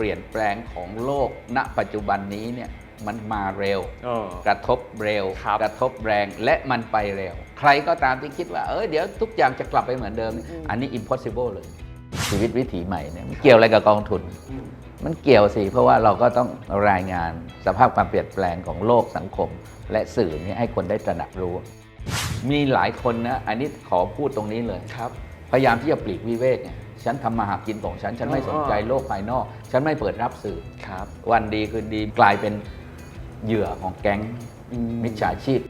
ความเปลี่ยนแปลงของโลกณปัจจุบันนี้เนี่ยมันมาเร็วเออกระทบเร็วครับกระทบแรงและมันไปเร็ว ใครก็ตามที่คิดว่า เออเดี๋ยวทุกอย่างจะกลับไปเหมือนเดิม อันนี้ impossible เลย ชีวิตวิถีใหม่เนี่ยมันเกี่ยวอะไรกับกองทุน มันเกี่ยวสิ เพราะว่าเราก็ต้องรายงานสภาพความเปลี่ยนแปลงของโลกสังคม และสื่อเนี่ยให้คนได้ตระหนักรู้ มีหลายคนนะ อันนี้ขอพูดตรงนี้เลยครับ พยายามที่จะปลีกวิเวกไง ฉันทำมาหากินของฉัน ฉันไม่สนใจโลกภายนอก ฉันไม่เปิดรับสื่อ ครับ วันดีคืนดีกลายเป็นเหยื่อของแก๊งอืมมิจฉาชีพ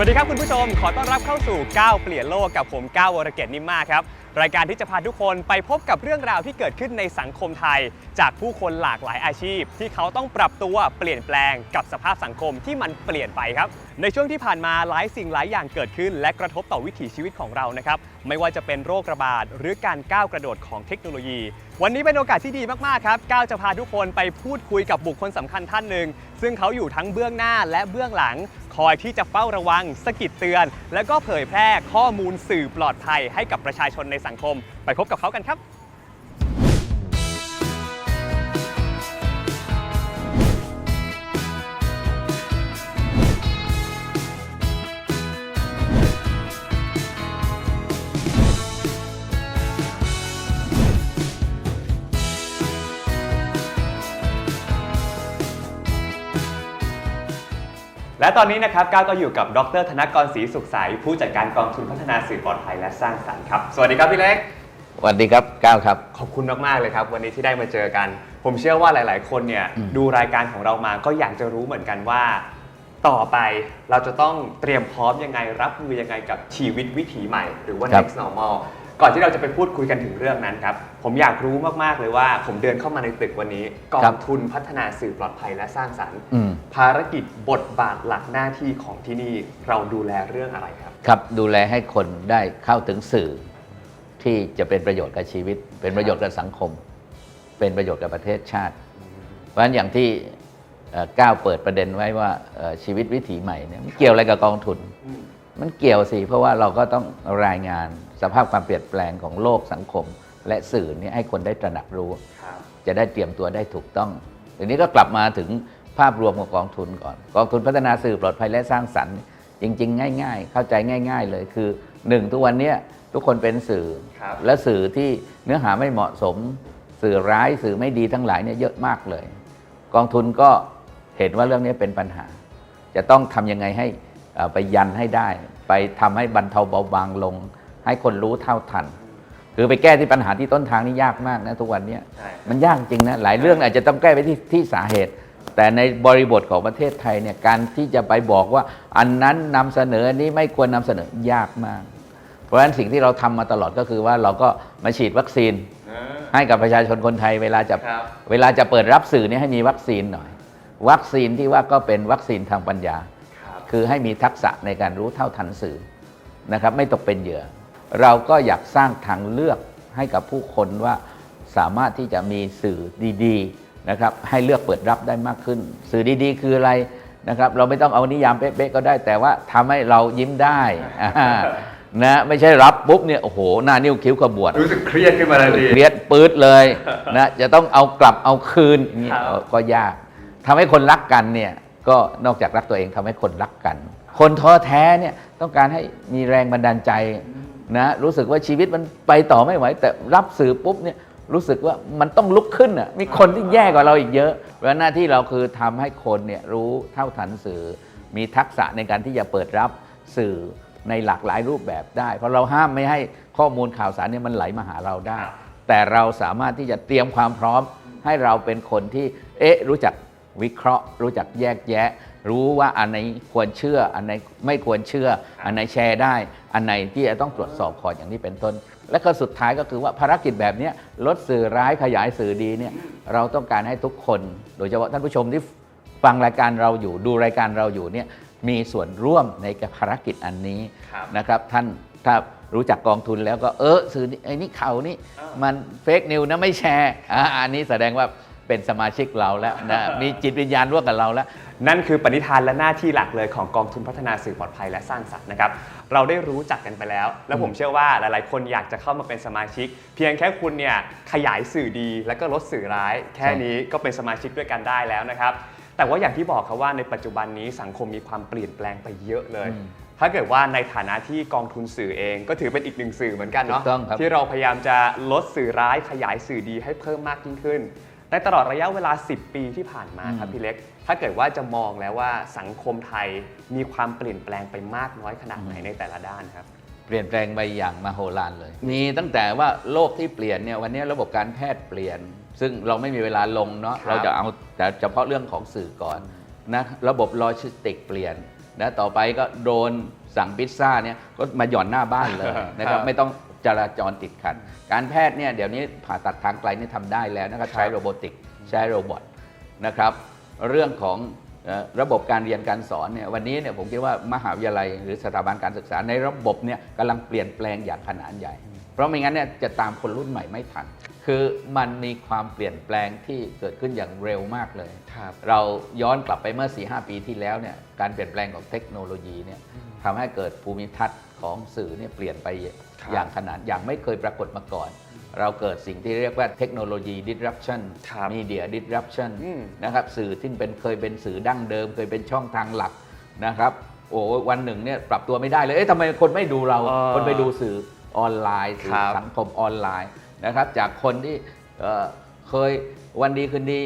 วัสดีครับคุณผู้ชม ขอต้อนรับเข้าสู่ก้าวเปลี่ยนโลกกับผม ก้าววรเกตนิมมาครับ รายการที่จะพาทุกคนไปพบกับเรื่องราวที่เกิดขึ้นในสังคมไทย จากผู้คนหลากหลายอาชีพ ที่เขาต้องปรับตัวเปลี่ยนแปลงกับสภาพสังคมที่มันเปลี่ยนไปครับ ในช่วงที่ผ่านมาหลายสิ่งหลายอย่างเกิดขึ้น และกระทบต่อวิถีชีวิตของเรานะครับไม่ว่าจะเป็นโรคระบาดหรือการก้าวกระโดดของเทคโนโลยี วันนี้เป็นโอกาสที่ดีมากๆครับก้าวจะพาทุกคนไปพูดคุยกับบุคคลสำคัญท่านหนึ่งซึ่งเขาอยู่ทั้งเบื้องหน้าและเบื้องหลัง คอยที่จะเฝ้าระวัง สกิดเตือน และก็เผยแพร่ข้อมูลสื่อปลอดภัยให้กับประชาชนในสังคม ไปพบกับเขากันครับ และตอนนี้นะครับก้าวก็อยู่กับดรธนกรศรีสุขใสผู้จัดการกองทุนพัฒนาสื่อปลอดภัยและสร้างสรรค์ครับ สวัสดีครับพี่เล็ก สวัสดีครับก้าวครับ ขอบคุณมากๆเลยครับ วันนี้ที่ได้มาเจอกัน ผมเชื่อว่าหลาย ๆ คนเนี่ยอืมดูรายการของเรามาก็อยากจะรู้เหมือนกันว่า ต่อไปเราจะต้องเตรียมพร้อมยังไงรับมือยังไงกับชีวิตวิถีใหม่ หรือว่า next normal ก่อนที่เราจะไปพูดคุยกันถึงเรื่องนั้นครับ ผมอยากรู้มากๆเลยว่า ผมเดินเข้ามาในตึกวันนี้กองทุนพัฒนาสื่อปลอดภัยและสร้างสรรค์ อืม ภารกิจบทบาทหลักหน้าที่ของที่นี่เราดูแลเรื่องอะไรครับ ครับดูแลให้คนได้เข้าถึงสื่อ ที่จะเป็นประโยชน์กับชีวิต เป็นประโยชน์กับสังคม เป็นประโยชน์กับประเทศชาติ เพราะฉะนั้นอย่างที่เอ่อก้าวเปิดประเด็นไว้ว่าเอ่อชีวิตวิถีใหม่เนี่ยมันเกี่ยวอะไรกับกองทุนมันเกี่ยวสิเพราะว่าเราก็ต้องรายงานสภาพความเปลี่ยนแปลงของโลกสังคม และสื่อเนี่ยให้คนได้ตระหนักรู้ครับจะได้เตรียมตัวได้ถูกต้องทีนี้ก็กลับมาถึงภาพรวมของกองทุนก่อน กองทุนพัฒนาสื่อปลอดภัยและสร้างสรรค์ จริง ๆ ง่าย ๆ เข้าใจง่าย ๆ เลยคือหนึ่งทุกวันเนี้ยทุกคนเป็นสื่อครับและสื่อที่เนื้อหาไม่เหมาะสม สื่อร้ายสื่อไม่ดีทั้งหลายเนี่ยเยอะมากเลย กองทุนก็เห็นว่าเรื่องนี้เป็นปัญหา จะต้องทำยังไงให้เอ่อไปยันให้ได้ ไปทำให้บรรเทาเบาบางลง ให้คนรู้เท่าทัน คือไปแก้ที่ปัญหาที่ต้นทางนี่ยากมากนะทุกวันเนี้ยใช่ มันยากจริงนะหลายเรื่องอาจจะต้องแก้ไปที่ที่สาเหตุ แต่ในบริบทของประเทศไทยเนี่ยการที่จะไปบอกว่าอันนั้นนำเสนออันนี้ไม่ควรนำเสนอยากมาก เพราะฉะนั้นสิ่งที่เราทำมาตลอดก็คือว่าเราก็มาฉีดวัคซีนให้กับประชาชนคนไทยเวลาจะครับ เวลาจะเปิดรับสื่อเนี่ยให้มีวัคซีนหน่อย วัคซีนที่ว่าก็เป็นวัคซีนทางปัญญา ครับ คือให้มีทักษะในการรู้เท่าทันสื่อนะครับไม่ตกเป็นเหยื่อ เราก็อยากสร้างทางเลือกให้กับผู้คนว่าสามารถที่จะมีสื่อดีๆนะครับให้เลือกเปิดรับได้มากขึ้น สื่อดีๆ คืออะไรนะครับ เราไม่ต้องเอานิยามเป๊ะๆก็ได้ แต่ว่าทำให้เรายิ้มได้อ่านะไม่ใช่รับปุ๊บเนี่ยโอ้โหหน้านิ้วคิ้วขบวดรู้สึกเครียดขึ้นมาทันทีเครียดปื๊ดเลยนะจะต้องเอากลับเอาคืนอย่างนี้ครับก็ก็ยากทำให้คนรักกันเนี่ยก็นอกจากรักตัวเองทำให้คนรักกัน คนท้อแท้เนี่ยต้องการให้มีแรงบันดาลใจ นะรู้สึกว่าชีวิตมันไปต่อไม่ไหว แต่รับสื่อปุ๊บเนี่ยรู้สึกว่ามันต้องลุกขึ้นอะมีคนที่แย่กว่าเราอีกเยอะเพราะหน้าที่เราคือทำให้คนเนี่ยรู้เท่าทันสื่อ มีทักษะในการที่จะเปิดรับสื่อในหลากหลายรูปแบบได้ เพราะเราห้ามไม่ให้ข้อมูลข่าวสารเนี่ยมันไหลมาหาเราได้ แต่เราสามารถที่จะเตรียมความพร้อมให้เราเป็นคนที่เอ๊ะรู้จักวิเคราะห์ รู้จักแยกแยะ รู้ว่าอันไหนควรเชื่อ อันไหนไม่ควรเชื่อ อันไหนแชร์ได้ อันไหนที่จะต้องตรวจสอบก่อนอย่างนี้เป็นต้น และก็สุดท้ายก็คือว่าภารกิจแบบเนี้ยลดสื่อร้ายขยายสื่อดีเนี่ยเราต้องการให้ทุกคน โดยเฉพาะท่านผู้ชมที่ฟังรายการเราอยู่ดูรายการเราอยู่เนี่ยมีส่วนร่วมในภารกิจอันนี้ครับนะครับท่านถ้ารู้จักกองทุนแล้วก็เออสื่อนี่ไอ้นี่ข่าวนี่อ่ามัมันเฟกนิวนะไม่แชร์อ่าอันนี้แสดงว่าเป็นสมาชิกเราแล้วนะมีจิตวิญญาณร่วมกับเราแล้ว นั่นคือปณิธานและหน้าที่หลักเลยของกองทุนพัฒนาสื่อปลอดภัยและสร้างสรรค์นะครับเราได้รู้จักกันไปแล้ว และผมเชื่อว่าหลายๆ คนอยากจะเข้ามาเป็นสมาชิก เพียงแค่คุณเนี่ยขยายสื่อดี แล้วก็ลดสื่อร้าย แค่นี้ก็เป็นสมาชิกด้วยกันได้แล้วนะครับแต่ว่าอย่างที่บอกครับว่าในปัจจุบันนี้สังคมมีความเปลี่ยนแปลงไปเยอะเลยอืมถ้าเกิดว่าในฐานะที่กองทุนสื่อเอง ก็ถือเป็นอีกหนึ่งสื่อเหมือนกันเนาะถูกต้องครับที่เราพยายามจะลดสื่อร้ายขยายสื่อดีให้เพิ่มมากยิ่งขึ้น ในตลอดระยะเวลา 10 ปีที่ผ่านมาครับอืมพี่เล็ก ถ้าเกิดว่าจะมองแล้วว่าสังคมไทยมีความเปลี่ยนแปลงไปมากน้อยขนาดไหนในแต่ละด้านครับ เปลี่ยนแปลงไปอย่างมโหฬารเลย มีตั้งแต่ว่าโลกที่เปลี่ยนเนี่ยวันนี้ระบบการแพทย์เปลี่ยน ซึ่งเราไม่มีเวลาลงเนาะ ครับ เราจะเอาแต่เฉพาะเรื่องของสื่อก่อนนะ ระบบโลจิสติกเปลี่ยนนะ ต่อไปก็โดรนสั่งพิซซ่าเนี่ยก็มาหย่อนหน้าบ้านเลยนะครับ ไม่ต้อง จราจรติดขัด การแพทย์เนี่ยเดี๋ยวนี้ผ่าตัดทางไกลนี่ทำได้แล้วนะครับใช้โรบอติกใช้โรบอทนะครับ เรื่องของเอ่อระบบการเรียนการสอนเนี่ยวันนี้เนี่ยผมคิดว่ามหาวิทยาลัยหรือสถาบันการศึกษาในระบบเนี่ยกำลังเปลี่ยนแปลงอย่างขนาดใหญ่ เพราะไม่งั้นเนี่ยจะตามคนรุ่นใหม่ไม่ทัน คือมันมีความเปลี่ยนแปลงที่เกิดขึ้นอย่างเร็วมากเลยครับเราย้อนกลับไปเมื่อ 4-5 ปีที่แล้วเนี่ยการเปลี่ยนแปลงของเทคโนโลยีเนี่ยทำให้เกิดภูมิทัศน์ ของสื่อเนี่ยเปลี่ยนไปครับอย่างขนาดอย่างไม่เคยปรากฏมาก่อน เราเกิดสิ่งที่เรียกว่าเทคโนโลยี disruption ครับ media disruption อืมนะครับสื่อที่เป็นเคยเป็นสื่อดั้งเดิม เคยเป็นช่องทางหลักนะครับโอ้วันหนึ่งเนี่ยปรับตัวไม่ได้เลยเอ๊ะทำไมคนไม่ดูเราเออคนไปดูสื่อออนไลน์สื่คอรับสังคมออนไลน์นะครับจากคนที่เอ่อเคยวันดีคืนดี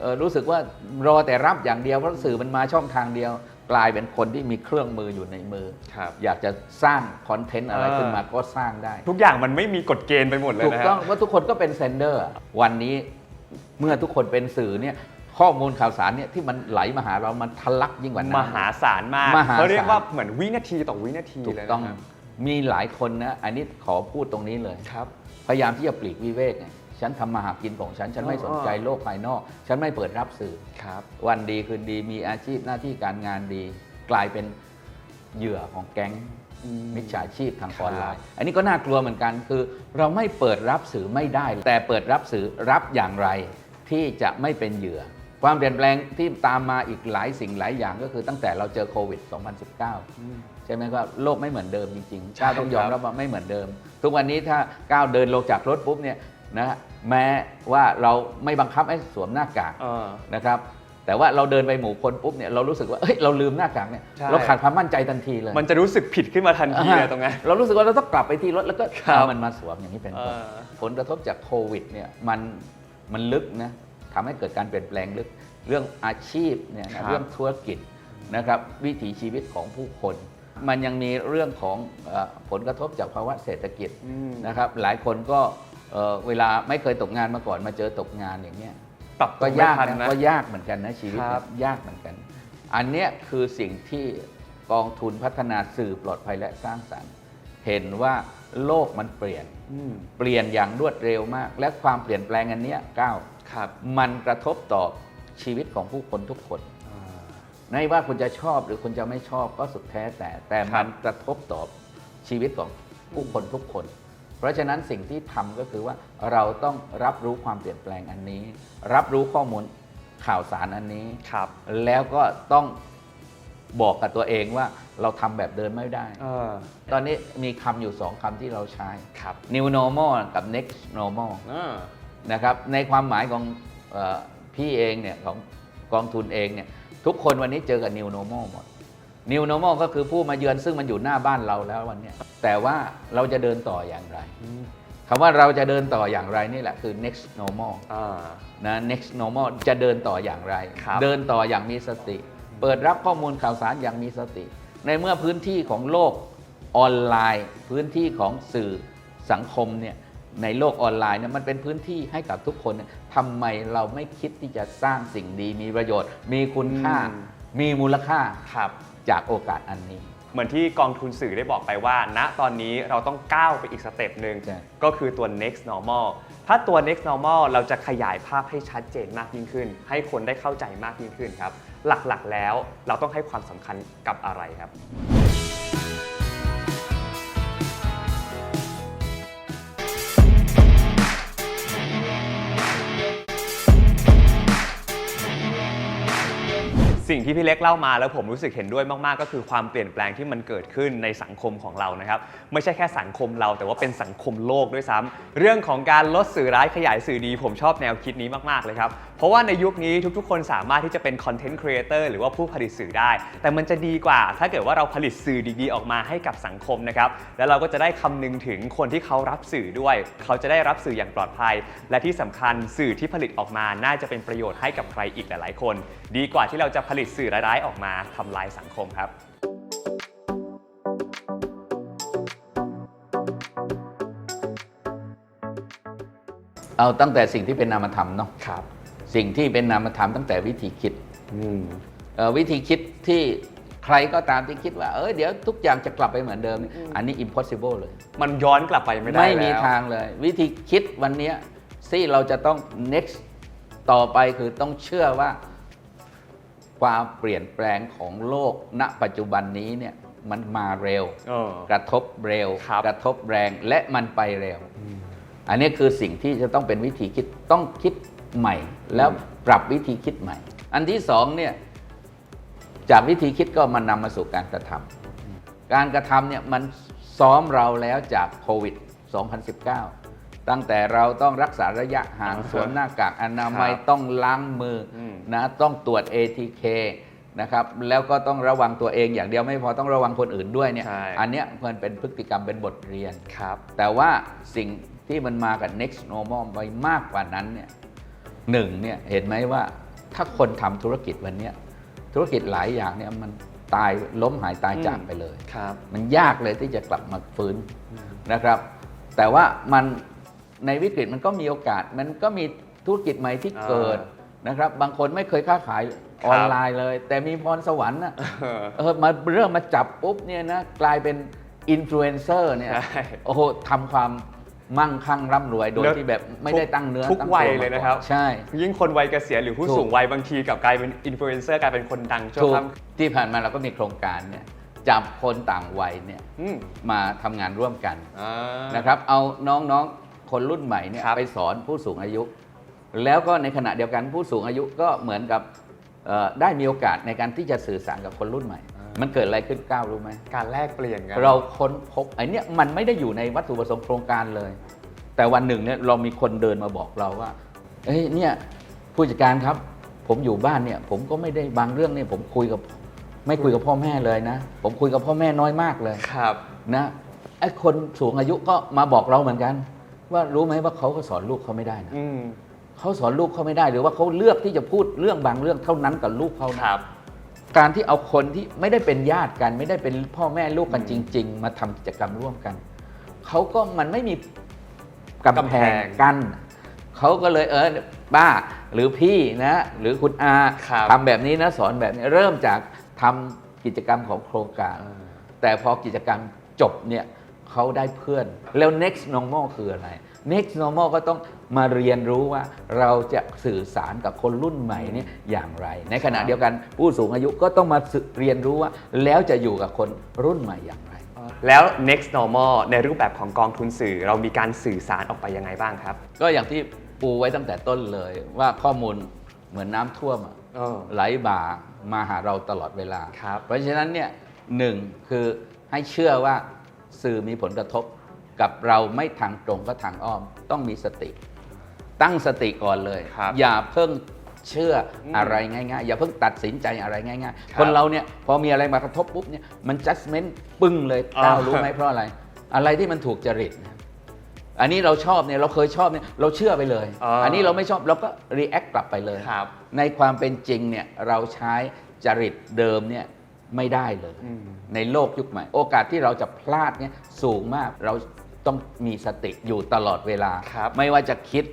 เอ่อรู้สึกว่ารอแต่รับอย่างเดียวเพราะสื่อมันมาช่องทางเดียว กลายเป็นคนที่มีเครื่องมืออยู่ในมือ ครับ อยากจะสร้างคอนเทนต์อะไรเออขึ้นมาก็สร้างได้ ทุกอย่างมันไม่มีกฎเกณฑ์ไปหมดเลยถูกนะฮะต้องว่าทุกคนก็เป็นเซนเดอร์ วันนี้เมื่อทุกคนเป็นสื่อเนี่ยข้อมูลข่าวสารเนี่ยที่มันไหลมาหาเรามันทะลักยิ่งกว่านั้น มหาศาลมากมหาศาล เขาเรียกว่าเหมือนวินาทีต่อวินาทีถูกเลยต้องนะครับมีหลายคนนะ อันนี้ขอพูดตรงนี้เลย ครับ พยายามที่จะปลีกวิเวกไง ฉันทำมาหากินของฉัน ฉันไม่สนใจโลกภายนอก ฉันไม่เปิดรับสื่อครับ วันดีคืนดีมีอาชีพหน้าที่การงานดี กลายเป็นเหยื่อของแก๊งอืมมิจฉาชีพทางออนไลครับน์ อันนี้ก็น่ากลัวเหมือนกันคือ เราไม่เปิดรับสื่อไม่ได้ แต่เปิดรับสื่อรับอย่างไรที่จะไม่เป็นเหยื่อ ความเปลี่ยนแปลงที่ตามมาอีกหลายสิ่งหลายอย่างก็คือตั้งแต่เราเจอโควิด 2019 ใช่ไหมครับโลกไม่เหมือนเดิมจริงๆใช่ก้าวต้องยอมครับรับว่าไม่เหมือนเดิม ทุกวันนี้ถ้าก้าวเดินลงจากรถปุ๊บเนี่ย นะแม้ว่าเราไม่บังคับให้สวมหน้ากากเออนะครับ แต่ว่าเราเดินไปหมู่คนปุ๊บเนี่ยเรารู้สึกว่าเฮ้ยเราลืมหน้ากากเนี่ยใช่เราขาดความมั่นใจทันทีเลย มันจะรู้สึกผิดขึ้นมาทันทีเลยตรงนั้นเรารู้สึกว่าเราต้องกลับไปที่รถแล้วก็ครับเอามันมาสวมอย่างนี้เป็นเอต้นอผลกระทบจากโควิดเนี่ยมันมันลึกนะทำให้เกิดการเปลี่ยนแปลงลึกเรื่องอาชีพเนี่ยครันะบเรื่องธุรกิจนะครับวิถีชีวิตของผู้คน มันยังมีเรื่องของเออผลกระทบจากภาวะเศรษฐกิจอืมนะครับ หลายคนก็ เอ่อเวลาไม่เคยตกงานมาก่อนมาเจอตกงานอย่างเนี้ยปรับตัก็วไม่ยากทันนะนะก็ยากเหมือนกันนะชีวิตครับเนี่ยยากเหมือนกัน อันเนี้ยคือสิ่งที่กองทุนพัฒนาสื่อปลอดภัยและสร้างสรรค์ เห็นว่าโลกมันเปลี่ยนอืมเปลี่ยนอย่างรวดเร็วมาก และความเปลี่ยนแปลงอันเนี้ยก้าวครับมันกระทบต่อชีวิตของผู้คนทุกคนไม่ว่าคุณจะชอบหรือคุณจะไม่ชอบก็สุดแท้แต่ แต่ครัมับนกระทบต่อชีวิตของผู้คนทุกคน เพราะฉะนั้นสิ่งที่ทำก็คือว่าเราต้องรับรู้ความเปลี่ยนแปลงอันนี้ รับรู้ข้อมูลข่าวสารอันนี้ครับ แล้วก็ต้องบอกกับตัวเองว่าเราทำแบบเดินไม่ได้เออตอนนี้มีคำอยู่สองคำที่เราใช้ครับ new normal กับ next normal อ่านะครับในความหมายของเออพี่เองเนี่ยของกองทุนเองเนี่ยทุกคนวันนี้เจอกับ new normal หมด new normal ก็คือผู้มาเยือนซึ่งมันอยู่หน้าบ้านเราแล้ววันเนี้ยแต่ว่าเราจะเดินต่ออย่างไรคำว่าเราจะเดินต่ออย่างไรนี่แหละคือ next normal อ่านะ next normal จะเดินต่ออย่างไรครับเดินต่ออย่างมีสติ เปิดรับข้อมูลข่าวสารอย่างมีสติ ในเมื่อพื้นที่ของโลกออนไลน์ พื้นที่ของสื่อสังคมเนี่ยในโลกออนไลน์เนี่ยมันเป็นพื้นที่ให้กับทุกคนเนี่ยทำไมเราไม่คิดที่จะสร้างสิ่งดี มีประโยชน์ มีคุณค่าอืมมีมูลค่าครับ จากโอกาสอันนี้ เหมือนที่กองทุนสื่อได้บอกไปว่า ณตอนนี้เราต้องก้าวไปอีกสเต็ปหนึ่งใช่ ก็คือตัว next normal ถ้าตัว next normal เราจะขยายภาพให้ชัดเจนมากยิ่งขึ้น ให้คนได้เข้าใจมากยิ่งขึ้นครับ หลักๆแล้วเราต้องให้ความสำคัญกับอะไรครับ สิ่งที่พี่เล็กเล่ามาแล้วผมรู้สึกเห็นด้วยมากๆ ก็คือความเปลี่ยนแปลงที่มันเกิดขึ้นในสังคมของเรานะครับ ไม่ใช่แค่สังคมเราแต่ว่าเป็นสังคมโลกด้วยซ้ำเรื่องของการลดสื่อร้ายขยายสื่อดี ผมชอบแนวคิดนี้มากๆเลยครับเพราะว่าในยุคนี้ทุกๆ คนสามารถที่จะเป็นคอนเทนต์ครีเอเตอร์หรือว่าผู้ผลิตสื่อได้ แต่มันจะดีกว่า ถ้าเกิดว่าเราผลิตสื่อดีๆ ออกมาให้กับสังคมนะครับ แล้วเราก็จะได้คำนึงถึงคนที่เขารับสื่อด้วย เขาจะได้รับสื่ออย่างปลอดภัย และที่สำคัญสื่อที่ผลิตออกมาน่าจะเป็นประโยชน์ให้กับใครอีกหลายๆ คน ดีกว่าที่เราจะผลิตสื่อร้ายๆออกมาทำลายสังคมครับเอาตั้งแต่สิ่งที่เป็นนามธรรมเนาะครับ สิ่งที่เป็นนามธรรมตั้งแต่วิธีคิดอืมเอ่อวิธีคิดที่ใครก็ตามที่คิดว่า เออเดี๋ยวทุกอย่างจะกลับไปเหมือนเดิม อันนี้ impossible เลย มันย้อนกลับไปไม่ได้ไม่มีแล้วทางเลย วิธีคิดวันเนี้ยที่เราจะต้อง next ต่อไปคือต้องเชื่อว่า ความเปลี่ยนแปลงของโลกณ ปัจจุบันนี้เนี่ยมันมาเร็วเออกระทบเร็วครับกระทบแรงและมันไปเร็ว อันนี้คือสิ่งที่จะต้องเป็นวิธีคิดต้องคิด ใหม่ แล้วปรับวิธีคิดใหม่ อันที่สองเนี่ยจากวิธีคิดก็มันนำมาสู่การกระทำการกระทำเนี่ยมันซ้อมเราแล้วจากโควิด 2019 ตั้งแต่เราต้องรักษาระยะห่างอ่าฮะสวมหน้ากากอนามัยครับต้องล้างมืออมนะต้องตรวจ ATK นะครับแล้วก็ต้องระวังตัวเองอย่างเดียวไม่พอต้องระวังคนอื่นด้วยเนี่ยใช่อันเนี้ยมันเป็นพฤติกรรมเป็นบทเรียนครับ แต่ว่าสิ่งที่มันมากับ next normal ไปมากกว่านั้นเนี่ย หนึ่งเนี่ยเห็นไหมว่าถ้าคนทำธุรกิจวันเนี้ยธุรกิจหลายอย่างเนี่ยมันตายล้มหายตายจากไปเลยครับมันยากเลยที่จะกลับมาฟื้นนะครับ แต่ว่ามันในวิกฤตมันก็มีโอกาส มันก็มีธุรกิจใหม่ที่เกิดนะครับ บางคนไม่เคยค้าขายออนไลน์เลย แต่มีพรสวรรค์นะเออเออมาเริ่มมาจับปุ๊บเนี่ยนะกลายเป็นอินฟลูเอนเซอร์เนี่ยใช่โอ้โหทำความ มั่งคั่งร่ำรวยโดยแล้วที่แบบไม่ได้ตั้งเนื้อทุกตั้งวัยตัวเลยมานะก่อครับใช่ ยิ่งคนวัยเกษียณหรือผู้ถูกสูงวัยบางทีกลับกลายเป็นอินฟลูเอนเซอร์กลายเป็นคนดังชั่วถูกข้ามที่ผ่านมาเราก็มีโครงการเนี่ยจับคนต่างวัยเนี่ยอืมมาทำงานร่วมกันอ่านะครับ เอาน้องๆคนรุ่นใหม่เนี่ยครับไปสอนผู้สูงอายุ แล้วก็ในขณะเดียวกันผู้สูงอายุก็เหมือนกับเอ่อได้มีโอกาสในการที่จะสื่อสารกับคนรุ่นใหม่ มันเกิดอะไรขึ้นก้าวรู้ไหม การแลกเปลี่ยนกัน เราค้นพบไอ้เนี่ยมันไม่ได้อยู่ในวัตถุประสงค์โครงการเลย แต่วันหนึ่งเนี่ยเรามีคนเดินมาบอกเราว่าเอ้ยเนี่ยผู้จัดการครับ ผมอยู่บ้านเนี่ย ผมก็ไม่ได้บางเรื่องเนี่ยผมคุยกับ ไม่คุยกับพ่อแม่เลยนะ ผมคุยกับพ่อแม่น้อยมากเลยครับนะไอ้คนสูงอายุก็มาบอกเราเหมือนกัน ว่ารู้ไหมว่าเขาก็สอนลูกเขาไม่ได้นะอืมเขาสอนลูกเขาไม่ได้หรือว่าเขาเลือกที่จะพูดเรื่องบางเรื่องเท่านั้นกับลูกเขานะครับ การที่เอาคนที่ไม่ได้เป็นญาติกัน ไม่ได้เป็นพ่อแม่ลูกกันจริง ๆ มาทำกิจกรรมร่วมกันเขาก็มันไม่มีกำกำแพแพงงกันเขาก็เลยเออป้าหรือพี่นะ หรือคุณอาครับทำแบบนี้นะสอนแบบนี้เริ่มจากทำกิจกรรมของโครงการแต่พอกิจกรรมจบเนี่ยเขาได้เพื่อน แล้ว next normal คืออะไร next normal ก็ต้อง มาเรียนรู้ว่าเราจะสื่อสารกับคนรุ่นใหม่เนี่ยอย่างไร ในขณะเดียวกันผู้สูงอายุก็ต้องมาศึกเรียนรู้ว่า แล้วจะอยู่กับคนรุ่นใหม่อย่างไร แล้ว next normal ในรูปแบบของกองทุนสื่อ เรามีการสื่อสารออกไปยังไงบ้างครับ ก็อย่างที่ปูไว้ตั้งแต่ต้นเลยว่าข้อมูลเหมือนน้ำท่วมอะเออไหลบ่ามาหาเราตลอดเวลาครับเพราะฉะนั้นเนี่ยหนึ่งคือให้เชื่อว่าสื่อมีผลกระทบกับเราไม่ทางตรงก็ทางอ้อมต้องมีสติ ตั้งสติก่อนเลย ครับอย่าเพิ่งเชื่ออมอะไรง่ายๆ อย่าเพิ่งตัดสินใจอะไรง่ายครัๆบคนเราเนี่ยพอมีอะไรมากระทบปุ๊บเนี่ยมัน judgment ปึ้งเลยอ่า ก้าวรู้ไหมเพราะอะไร อะไรที่มันถูกจริตนะอันนี้เราชอบเนี่ยเราเคยชอบเนี่ยเราเชื่อไปเลยอ่าอันนี้เราไม่ชอบเราก็ react กลับไปเลย ครับ ในความเป็นจริงเนี่ยเราใช้จริตเดิมเนี่ยไม่ได้เลย อืม ในโลกยุคใหม่ โอกาสที่เราจะพลาดเนี่ยสูงมากเราต้องมีสติอยู่ตลอดเวลา ครับไม่ว่าจะคิด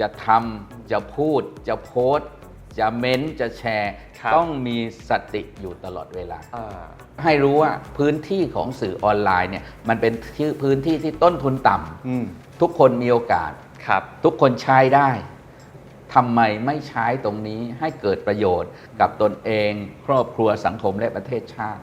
จะทำจะพูด จะโพสต์ จะเม้นต์จะแชร์ ครับ ต้องมีสติอยู่ตลอดเวลา อ่า ให้รู้ว่าพื้นที่ของสื่อออนไลน์เนี่ยมันเป็นที่พื้นที่ที่ต้นทุนต่ำอืมทุกคนมีโอกาส ครับ ทุกคนใช้ได้ทำไมไม่ใช้ตรงนี้ให้เกิดประโยชน์กับตนเอง ครอบครัวสังคมและประเทศชาติ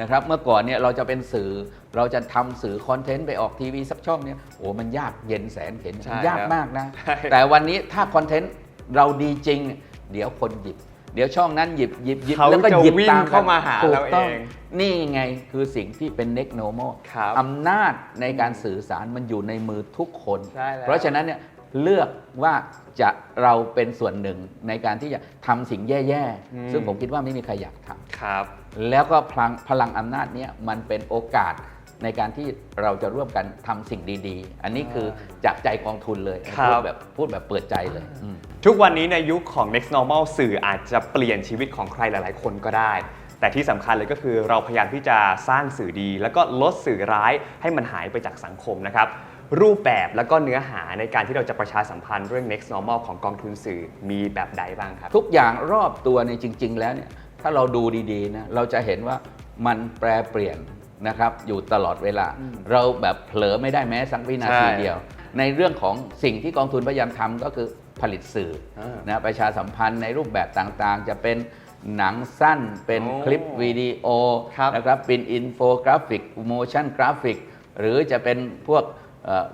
นะครับเมื่อก่อนเนี่ยเราจะเป็นสื่อ เราจะทำสื่อคอนเทนต์ไปออกทีวีสักช่องเนี่ยโอ้มันยากเย็นแสนเข็นใช่มันยากครับมากนะ ใช่ แต่วันนี้ถ้าคอนเทนต์เราดีจริงเนี่ยเดี๋ยวคนหยิบ เดี๋ยวช่องนั้นหยิบหยิบหยิบเขาแล้วก็จะหยิบวิ่งตามกันเข้ามาหาถูกเราต้องเองนี่ไงคือสิ่งที่เป็น next normal ครับ อำนาจในการสื่อสารมันอยู่ในมือทุกคน ใช่แล้ว เพราะฉะนั้นเนี่ยเลือกว่าจะเราเป็นส่วนหนึ่งในการที่จะทำสิ่งแย่อืม ๆ ซึ่งผมคิดว่าไม่มีใครอยากทำ ครับ แล้วก็พลังพลังอำนาจเนี้ยมันเป็นโอกาส ในการที่เราจะร่วมกันทำสิ่งดีๆ อันนี้คือจากใจกองทุนเลยครับพูดแบบพูดแบบเปิดใจเลยอืมทุกวันนี้ในยุคของ next normal สื่ออาจจะเปลี่ยนชีวิตของใครหลาย ๆ คนก็ได้ แต่ที่สำคัญเลยก็คือเราพยายามที่จะสร้างสื่อดี แล้วก็ลดสื่อร้ายให้มันหายไปจากสังคมนะครับรูปแบบแล้วก็เนื้อหาในการที่เราจะประชาสัมพันธ์เรื่อง next normal ของกองทุนสื่อมีแบบใดบ้างครับ ทุกอย่างรอบตัวในยจริง ๆ แล้วเนี่ยถ้าเราดูดีๆนะเราจะเห็นว่ามันแปรเปลี่ยน นะครับอยู่ตลอดเวลา เราแบบเผลอไม่ได้แม้สักวินาทีใช่เดียว ในเรื่องของสิ่งที่กองทุนพยายามทำก็คือผลิตสื่ออานะประชาสัมพันธ์ในรูปแบบต่างๆ จะเป็นหนังสั้นเป็นโอ้คลิปวิดีโอครับนะครับเป็นอินโฟกราฟิกโมชั่นกราฟิก หรือจะเป็นพวกเอ่อ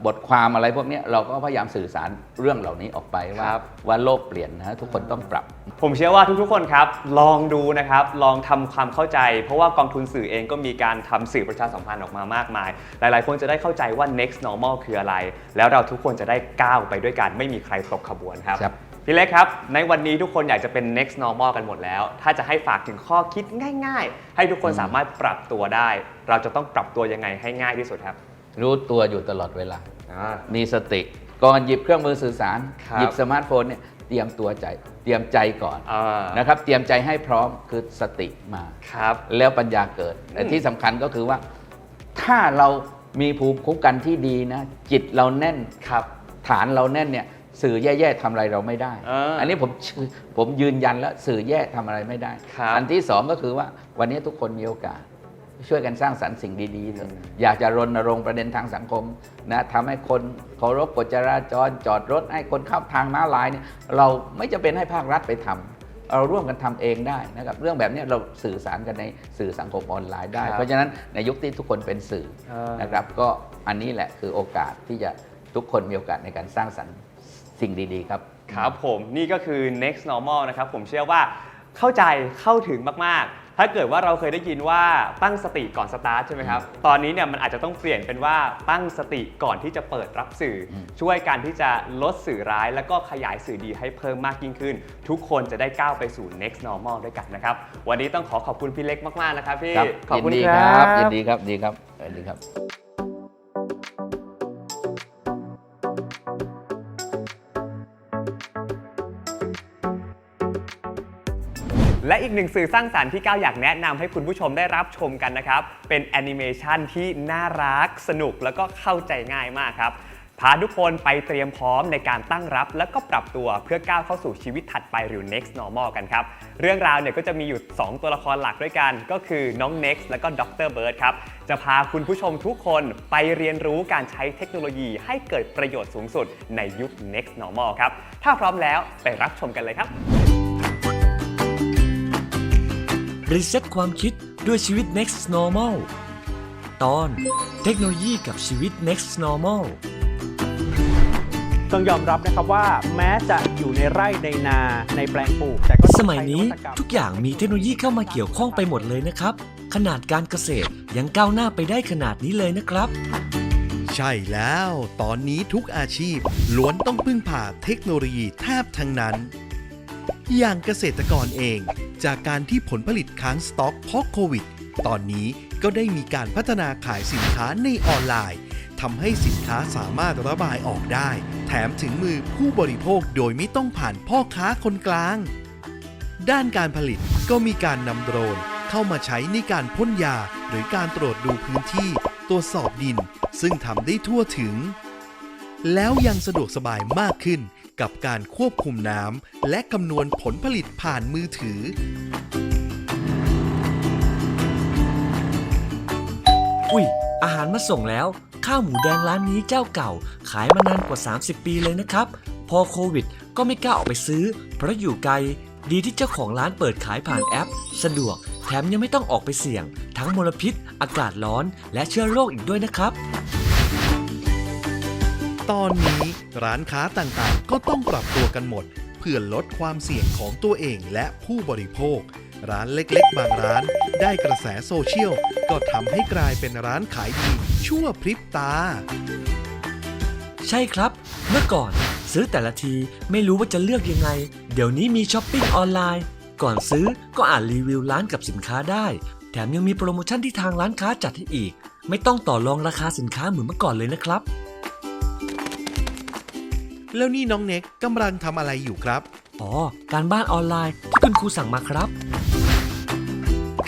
บทความอะไรพวกเนี้ยเราก็พยายามสื่อสารเรื่องเหล่านี้ออกไปว่าครับว่าโลกเปลี่ยนนะฮะทุกคนต้องปรับ ผมเชื่อว่าทุกๆคนครับ ลองดูนะครับ ลองทำความเข้าใจ เพราะว่ากองทุนสื่อเองก็มีการทำสื่อประชาสัมพันธ์ออกมามากมาย หลายๆ คนจะได้เข้าใจว่า next normal คืออะไร แล้วเราทุกคนจะได้ก้าวไปด้วยกันไม่มีใครตกขบวนครับครับพี่เล็กครับ ในวันนี้ทุกคนอยากจะเป็น next normal กันหมดแล้ว ถ้าจะให้ฝากถึงข้อคิดง่าย ๆ ให้ทุกคนสามารถปรับตัวได้ เราจะต้องปรับตัวยังไงให้ง่ายที่สุดครับ รู้ตัวอยู่ตลอดเวลา อ่า มีสติ ก่อนหยิบเครื่องมือสื่อสาร ครับ หยิบสมาร์ทโฟนเนี่ยเตรียมตัวใจ เตรียมใจก่อนอ่านะครับ เตรียมใจให้พร้อมคือสติมา ครับ แล้วปัญญาเกิดแต่ที่สำคัญก็คือว่า ถ้าเรามีภูมิคุ้มกันที่ดีนะ จิตเราแน่น ครับ ฐานเราแน่นเนี่ยสื่อแย่ๆทำอะไรเราไม่ได้อ่าอันนี้ผมชื่อผมยืนยันแล้วสื่อแย่ทำอะไรไม่ได้ ครับอันที่สองก็คือว่าวันนี้ทุกคนมีโอกาส ช่วยกันสร้างสรรค์สิ่งดีๆเลยอืมอยากจะรณรงค์ประเด็นทางสังคมนะทำให้คนเคารพกฎจราจรจอดรถ ให้คนเข้าทางม้าลายเนี่ยเราไม่จะเป็นให้ภาครัฐไปทำเราร่วมกันทำเองได้นะครับเรื่องแบบนี้เราสื่อสารกันในสื่อสังคมออนไลน์ได้ครับเพราะฉะนั้นในยุคที่ทุกคนเป็นสื่ออ่านนะครับก็อันนี้แหละคือโอกาสที่จะทุกคนมีโอกาสในการสร้างสรรค์สิ่งดีๆ ครับครับผมนี่ก็คือ next normal นะครับผมเชื่อว่าเข้าใจเข้าถึงมากๆ ถ้าเกิดว่าเราเคยได้ยินว่าตั้งสติก่อนสตาร์ทใช่ไหมครับ ตอนนี้เนี่ยมันอาจจะต้องเปลี่ยนเป็นว่าตั้งสติก่อนที่จะเปิดรับสื่ออมช่วยการที่จะลดสื่อร้าย แล้วก็ขยายสื่อดีให้เพิ่มมากยิ่งขึ้น ทุกคนจะได้ก้าวไปสู่ next normal ด้วยกันนะครับ วันนี้ต้องขอขอบคุณพี่เล็กมากๆนะครับพี่ครับขอบยิคุณดีคครัรับบยินดีครับ ดีครับยินดีครับ และอีกหนึ่งสื่อสร้างสารรค์ที่ก้าวอยากแนะนำให้คุณผู้ชมได้รับชมกันนะครับ เป็นแอนิเมชันที่น่ารัก สนุกแล้วก็เข้าใจง่ายมากครับ พาทุกคนไปเตรียมพร้อมในการตั้งรับ แล้วก็ปรับตัวเพื่อก้าวเข้าสู่ชีวิตถัดไปหรือ next normal กันครับ เรื่องราวเนี่ยก็จะมีอยู่ 2 ตัวละครหลักด้วยกัน ก็คือน้อง next แล้วก็ดรเบิร์ดครับ จะพาคุณผู้ชมทุกคนไปเรียนรู้การใช้เทคโนโลยีให้เกิดประโยชน์สูงสุดในยุค next normal ครับ ถ้าพร้อมแล้วไปรับชมกันเลยครับ รีเซ็ตความคิดด้วยชีวิต next normal ตอนเทคโนโลยีกับชีวิต next normal ต้องยอมรับนะครับว่าแม้จะอยู่ในไร่ในนาในแปลงปลูก แต่ก็ต้องสมัยนี้ใช้วัตกรรมทุกอย่างมีเทคโนโลยีเข้ามาเกี่ยวข้องไปหมดเลยนะครับ ขนาดการเกษตรยังก้าวหน้าไปได้ขนาดนี้เลยนะครับ ใช่แล้ว ตอนนี้ทุกอาชีพล้วนต้องพึ่งพาเทคโนโลยีแทบทั้งนั้น อย่างเกษตรกรเอง จากการที่ผลผลิตค้างสต็อกเพราะโควิด ตอนนี้ก็ได้มีการพัฒนาขายสินค้าในออนไลน์ทำให้สินค้าสามารถระบายออกได้ แถมถึงมือผู้บริโภคโดยไม่ต้องผ่านพ่อค้าคนกลาง ด้านการผลิตก็มีการนำโดรนเข้ามาใช้ในการพ่นยา หรือการตรวจดูพื้นที่ ตรวจสอบดิน ซึ่งทำได้ทั่วถึง แล้วยังสะดวกสบายมากขึ้น กับการควบคุมน้ำและคำนวณผลผลิตผ่านมือถือ อุ้ย อาหารมาส่งแล้ว ข้าวหมูแดงร้านนี้เจ้าเก่า ขายมานานกว่า 30 ปีเลยนะครับ พอโควิดก็ไม่กล้าออกไปซื้อ เพราะอยู่ไกล ดีที่เจ้าของร้านเปิดขายผ่านแอป สะดวก แถมยังไม่ต้องออกไปเสี่ยง ทั้งมลพิษ อากาศร้อน และเชื้อโรคอีกด้วยนะครับ ตอนนี้ร้านค้าต่างๆ ก็ต้องปรับตัวกันหมด เพื่อลดความเสี่ยงของตัวเองและผู้บริโภค ร้านเล็กๆ บางร้าน ได้กระแสโซเชียล ก็ทำให้กลายเป็นร้านขายดีชั่วพริบตา ใช่ครับ เมื่อก่อน ซื้อแต่ละทีไม่รู้ว่าจะเลือกยังไง เดี๋ยวนี้มีช้อปปิ้งออนไลน์ ก่อนซื้อก็อ่านรีวิวร้านกับสินค้าได้ แถมยังมีโปรโมชั่นที่ทางร้านค้าจัดให้อีก ไม่ต้องต่อรองราคาสินค้าเหมือนเมื่อก่อนเลยนะครับ แล้วนี่น้องเน็กกำลังทำอะไรอยู่ครับ อ๋อ การบ้านออนไลน์ที่คุณครูสั่งมาครับ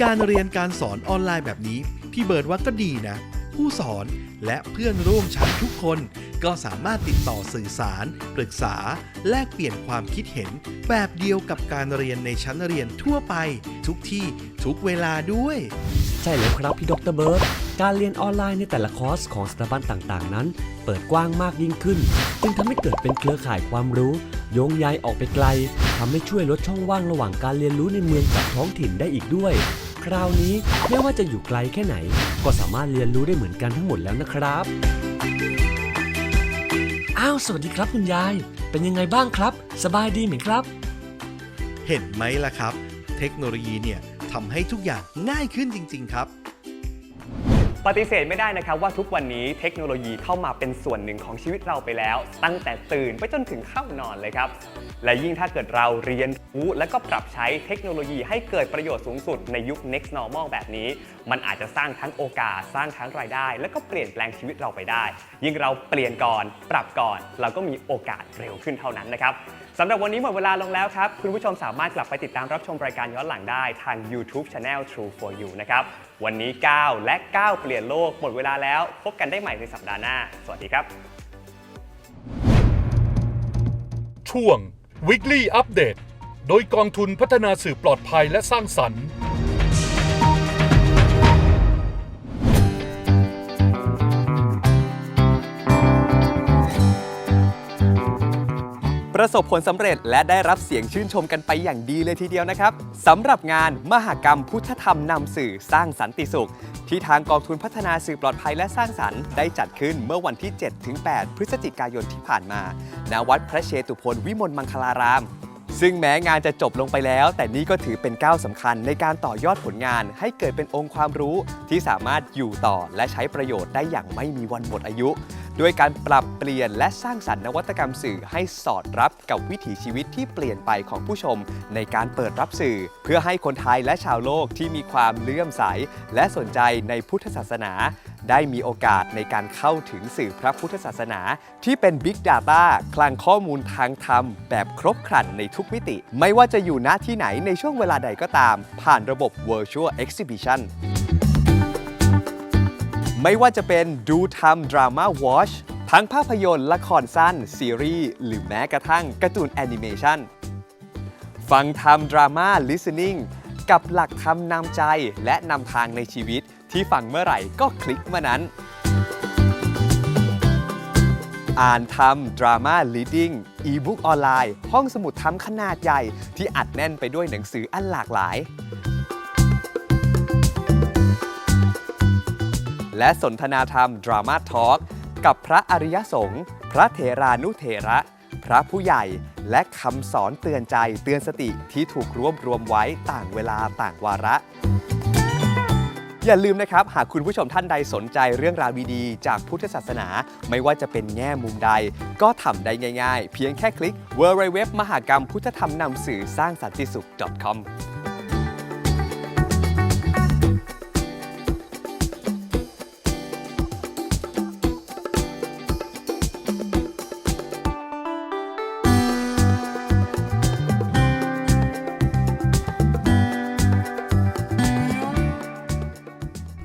การเรียนการสอนออนไลน์แบบนี้ พี่เบิร์ดว่าก็ดีนะ ผู้สอนและเพื่อนร่วมชั้นทุกคน ก็สามารถติดต่อสื่อสาร ปรึกษา แลกเปลี่ยนความคิดเห็น แบบเดียวกับการเรียนในชั้นเรียนทั่วไป ทุกที่ทุกเวลาด้วย ใช่แล้วครับพี่ดรเบิร์ต การเรียนออนไลน์ในแต่ละคอร์สของสถาบันต่างๆ นั้น เปิดกว้างมากยิ่งขึ้น จึงทำให้เกิดเป็นเครือข่ายความรู้ โยงใยออกไปไกลทำให้ช่วยลดช่องว่างระหว่างการเรียนรู้ในเมืองกับท้องถิ่นได้อีกด้วย คราวนี้ไม่ว่าจะอยู่ไกลแค่ไหน ก็สามารถเรียนรู้ได้เหมือนกันทั้งหมดแล้วนะครับอ้าวสวัสดีครับคุณยาย เป็นยังไงบ้างครับ สบายดีไหมครับ เห็นไหมล่ะครับ เทคโนโลยีเนี่ยทำให้ทุกอย่างง่ายขึ้นจริง ๆ ครับ ปฏิเสธไม่ได้นะครับว่าทุกวันนี้เทคโนโลยีเข้ามาเป็นส่วนหนึ่งของชีวิตเราไปแล้ว ตั้งแต่ตื่นไปจนถึงเข้านอนเลยครับ และยิ่งถ้าเกิดเราเรียนรู้และก็ปรับใช้เทคโนโลยีให้เกิดประโยชน์สูงสุดในยุค next normal แบบนี้ มันอาจจะสร้างทั้งโอกาสสร้างทั้งรายได้ และก็เปลี่ยนแปลงชีวิตเราไปได้ ยิ่งเราเปลี่ยนก่อน ปรับก่อน เราก็มีโอกาสเร็วขึ้นเท่านั้นนะครับ สำหรับวันนี้หมดเวลาลงแล้วครับ คุณผู้ชมสามารถกลับไปติดตามรับชมรายการย้อนหลังได้ทาง YouTube Channel True for You นะครับ วันนี้ 9 และ 9 เปลี่ยนโลกหมดเวลาแล้ว พบกันได้ใหม่ในสัปดาห์หน้า สวัสดีครับ ช่วง Weekly Update โดยกองทุนพัฒนาสื่อปลอดภัยและสร้างสรรค์ ประสบผลสำเร็จและได้รับเสียงชื่นชมกันไปอย่างดีเลยทีเดียวนะครับสำหรับงานมหกรรมพุทธธรรมนำสื่อสร้างสันติสุข ที่ทางกองทุนพัฒนาสื่อปลอดภัยและสร้างสรรค์ได้จัดขึ้นเมื่อวันที่ 7-8 พฤศจิกายนที่ผ่านมา ณ วัดพระเชตุพนวิมลมังคลารามซึ่งแม้งานจะจบลงไปแล้ว แต่นี่ก็ถือเป็นก้าวสำคัญในการต่อยอดผลงาน ให้เกิดเป็นองค์ความรู้ที่สามารถอยู่ต่อและใช้ประโยชน์ได้อย่างไม่มีวันหมดอายุ ด้วยการปรับเปลี่ยนและสร้างสรรค์นวัตกรรมสื่อให้สอดรับกับวิถีชีวิตที่เปลี่ยนไปของผู้ชม ในการเปิดรับสื่อ เพื่อให้คนไทยและชาวโลกที่มีความเลื่อมใส และสนใจในพุทธศาสนา ได้มีโอกาสในการเข้าถึงสื่อพระพุทธศาสนา ที่เป็น Big Data คลังข้อมูลทางธรรม แบบครบครันในทุกมิติ ไม่ว่าจะอยู่ณที่ไหนในช่วงเวลาใดก็ตาม ผ่านระบบ Virtual Exhibition ไม่ว่าจะเป็นดูทำดราม่าวอชทั้งภาพยนตร์ละครสั้น ซีรีส์ หรือแม้กระทั่งการ์ตูนแอนิเมชันฟังทำดราม่า listening กับหลักธรรมนำใจและนำทางในชีวิตที่ฟังเมื่อไหร่ก็คลิกเมื่อนั้น อ่านทำดราม่า reading อีบุ๊กออนไลน์ ห้องสมุดทำขนาดใหญ่ที่อัดแน่นไปด้วยหนังสืออันหลากหลาย และสนทนาธรรม Drama Talk กับพระอริยสงฆ์พระเถรานุเถระ พระผู้ใหญ่และคำสอนเตือนใจเตือนสติที่ถูกรวบรวมไว้ต่างเวลาต่างวาระ อย่าลืมนะครับ หากคุณผู้ชมท่านใดสนใจเรื่องราวดีๆจากพุทธศาสนา ไม่ว่าจะเป็นแง่มุมใด ก็ทำได้ง่ายๆ เพียงแค่คลิก w w w มหากรรมพุทธธรรมนำสื่อสร้างสันติสุข .com